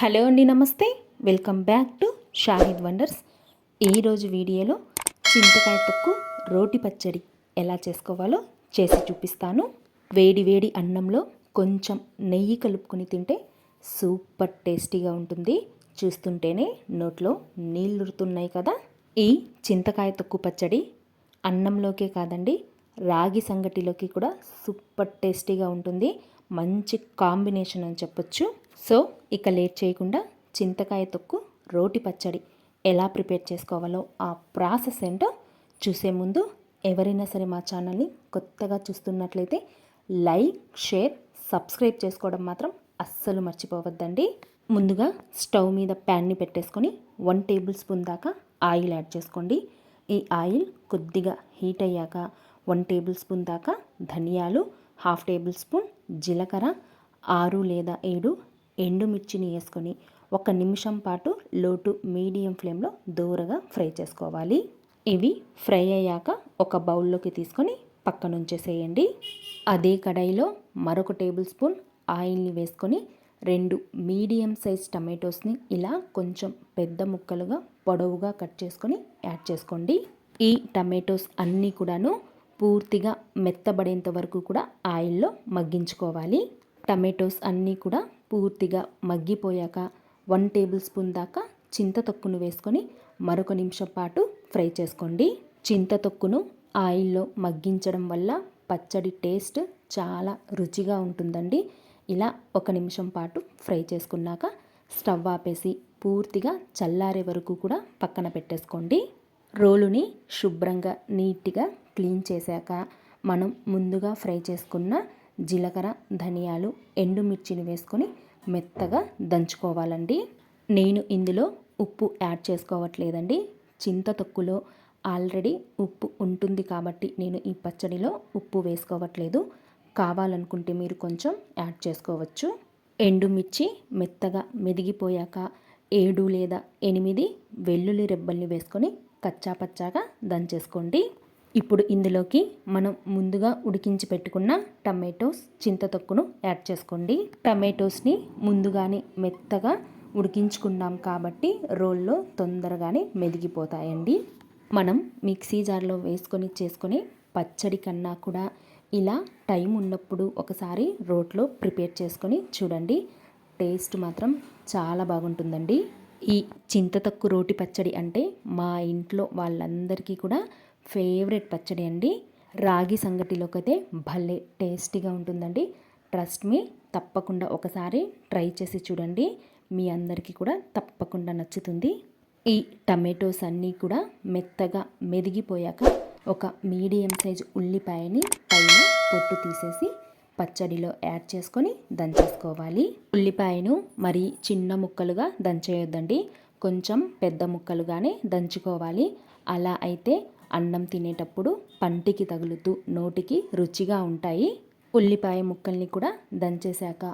Hello అండి నమస్తే. Welcome back to Shahid wonders. ఈరోజు వీడియోలో చింతకాయ తొక్కు రోటి పచ్చడి ఎలా చేసుకోవాలో చేసి చూపిస్తాను. వేడి వేడి అన్నంలో కొంచెం నెయ్యి కలుపుకొని తింటే సూపర్ టేస్టీగా ఉంటుంది. చూస్తుంటేనే నోట్లో నీళ్ళురుతున్నాయి కదా. ఈ చింతకాయ తొక్కు పచ్చడి అన్నంలోకే కాదండి రాగి సంగటిలోకి కూడా సూపర్ టేస్టీగా ఉంటుంది. మంచి కాంబినేషన్ అని చెప్పొచ్చు. సో ఇక లేట్ చేయకుండా చింతకాయ తొక్కు రోటి పచ్చడి ఎలా ప్రిపేర్ చేసుకోవాలో ఆ ప్రాసెస్ ఏంటో చూసే ముందు ఎవరైనా సరే మా ఛానల్ని కొత్తగా చూస్తున్నట్లయితే లైక్ షేర్ సబ్స్క్రైబ్ చేసుకోవడం మాత్రం అస్సలు మర్చిపోవద్దండి. ముందుగా స్టవ్ మీద ప్యాన్ని పెట్టేసుకొని వన్ టేబుల్ స్పూన్ దాకా ఆయిల్ యాడ్ చేసుకోండి. ఈ ఆయిల్ కొద్దిగా హీట్ అయ్యాక వన్ టేబుల్ స్పూన్ దాకా ధనియాలు హాఫ్ టేబుల్ స్పూన్ జీలకర్ర ఆరు లేదా ఏడు ఎండుమిర్చిని వేసుకొని ఒక నిమిషం పాటు లోటు మీడియం ఫ్లేమ్లో దూరగా ఫ్రై చేసుకోవాలి. ఇవి ఫ్రై అయ్యాక ఒక బౌల్లోకి తీసుకొని పక్కనుంచేసేయండి. అదే కడాయిలో మరొక టేబుల్ స్పూన్ ఆయిల్ని వేసుకొని రెండు మీడియం సైజ్ టమాటోస్ని ఇలా కొంచెం పెద్ద ముక్కలుగా పొడవుగా కట్ చేసుకొని యాడ్ చేసుకోండి. ఈ టమాటోస్ అన్నీ కూడాను పూర్తిగా మెత్తబడేంత వరకు కూడా ఆయిల్లో మగ్గించుకోవాలి. టమాటోస్ అన్నీ కూడా పూర్తిగా మగ్గిపోయాక వన్ టేబుల్ స్పూన్ దాకా చింత తొక్కును వేసుకొని మరొక నిమిషం పాటు ఫ్రై చేసుకోండి. చింత తొక్కును ఆయిల్లో మగ్గించడం వల్ల పచ్చడి టేస్ట్ చాలా రుచిగా ఉంటుందండి. ఇలా ఒక నిమిషం పాటు ఫ్రై చేసుకున్నాక స్టవ్ ఆపేసి పూర్తిగా చల్లారే వరకు కూడా పక్కన పెట్టేసుకోండి. రోలుని శుభ్రంగా నీట్గా క్లీన్ చేశాక మనం ముందుగా ఫ్రై చేసుకున్న జీలకర్ర ధనియాలు ఎండుమిర్చిని వేసుకొని మెత్తగా దంచుకోవాలండి. నేను ఇందులో ఉప్పు యాడ్ చేసుకోవట్లేదండి. చింత తొక్కులో ఆల్రెడీ ఉప్పు ఉంటుంది కాబట్టి నేను ఈ పచ్చడిలో ఉప్పు వేసుకోవట్లేదు. కావాలనుకుంటే మీరు కొంచెం యాడ్ చేసుకోవచ్చు. ఎండుమిర్చి మెత్తగా మెదిగిపోయాక ఏడు లేదా ఎనిమిది వెల్లుల్లి రెబ్బల్ని వేసుకొని కచ్చాపచ్చాగా దంచేసుకోండి. ఇప్పుడు ఇందులోకి మనం ముందుగా ఉడికించి పెట్టుకున్న టమాటోస్ చింతతొక్కును యాడ్ చేసుకోండి. టమాటోస్ని ముందుగానే మెత్తగా ఉడికించుకున్నాం కాబట్టి రోల్లో తొందరగానే మెదిగిపోతాయండి. మనం మిక్సీ జార్లో వేసుకొని చేసుకొని పచ్చడి కన్నా కూడా ఇలా టైం ఉన్నప్పుడు ఒకసారి రోట్లో ప్రిపేర్ చేసుకొని చూడండి. టేస్ట్ మాత్రం చాలా బాగుంటుందండి. ఈ చింతతక్కు రోటి పచ్చడి అంటే మా ఇంట్లో వాళ్ళందరికీ కూడా ఫేవరెట్ పచ్చడి అండి. రాగి సంగటిలోకైతే భలే టేస్టీగా ఉంటుందండి. ట్రస్ట్ మీ తప్పకుండా ఒకసారి ట్రై చేసి చూడండి. మీ అందరికీ కూడా తప్పకుండా నచ్చుతుంది. ఈ టమాటోస్ అన్నీ కూడా మెత్తగా మెదిగిపోయాక ఒక మీడియం సైజ్ ఉల్లిపాయని పైన పొట్టు తీసేసి పచ్చడిలో యాడ్ చేసుకొని దంచేసుకోవాలి. ఉల్లిపాయను మరి చిన్న ముక్కలుగా దంచేయొద్దండి. కొంచెం పెద్ద ముక్కలుగానే దంచుకోవాలి. అలా అయితే అన్నం తినేటప్పుడు పంటికి తగులుతూ నోటికి రుచిగా ఉంటాయి. ఉల్లిపాయ ముక్కల్ని కూడా దంచేశాక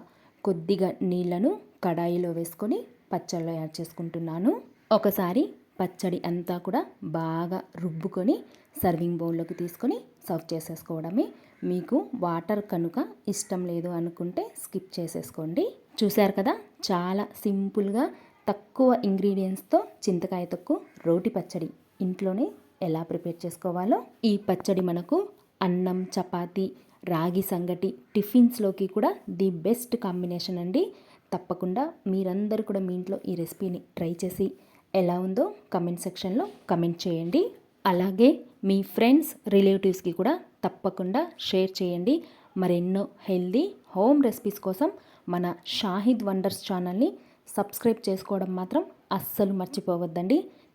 కొద్దిగా నీళ్ళను కడాయిలో వేసుకొని పచ్చళ్ళు యాడ్ చేసుకుంటున్నాను. ఒకసారి పచ్చడి అంతా కూడా బాగా రుబ్బుకొని సర్వింగ్ బౌల్లోకి తీసుకొని సర్వ్ చేసేసుకోవడమే. మీకు వాటర్ కనుక ఇష్టం లేదు అనుకుంటే స్కిప్ చేసేసుకోండి. చూశారు కదా చాలా సింపుల్గా తక్కువ ఇంగ్రీడియంట్స్తో చింతకాయ తొక్కు రోటి పచ్చడి ఇంట్లోనే ఎలా ప్రిపేర్ చేసుకోవాలో ఈ పచ్చడి మనకు అన్నం చపాతి రాగి సంగటి టిఫిన్స్లోకి కూడా ది బెస్ట్ కాంబినేషన్ అండి. తప్పకుండా మీరందరూ కూడా మీ ఇంట్లో ఈ రెసిపీని ట్రై చేసి ఎలా ఉందో కమెంట్ సెక్షన్లో కమెంట్ చేయండి. అలాగే మీ ఫ్రెండ్స్ రిలేటివ్స్కి కూడా తప్పకుండా షేర్ చేయండి. మరెన్నో హెల్దీ హోమ్ రెసిపీస్ కోసం మన షాహిద్ వండర్స్ ఛానల్ని సబ్స్క్రైబ్ చేసుకోవడం మాత్రం అస్సలు మర్చిపోవద్దండి.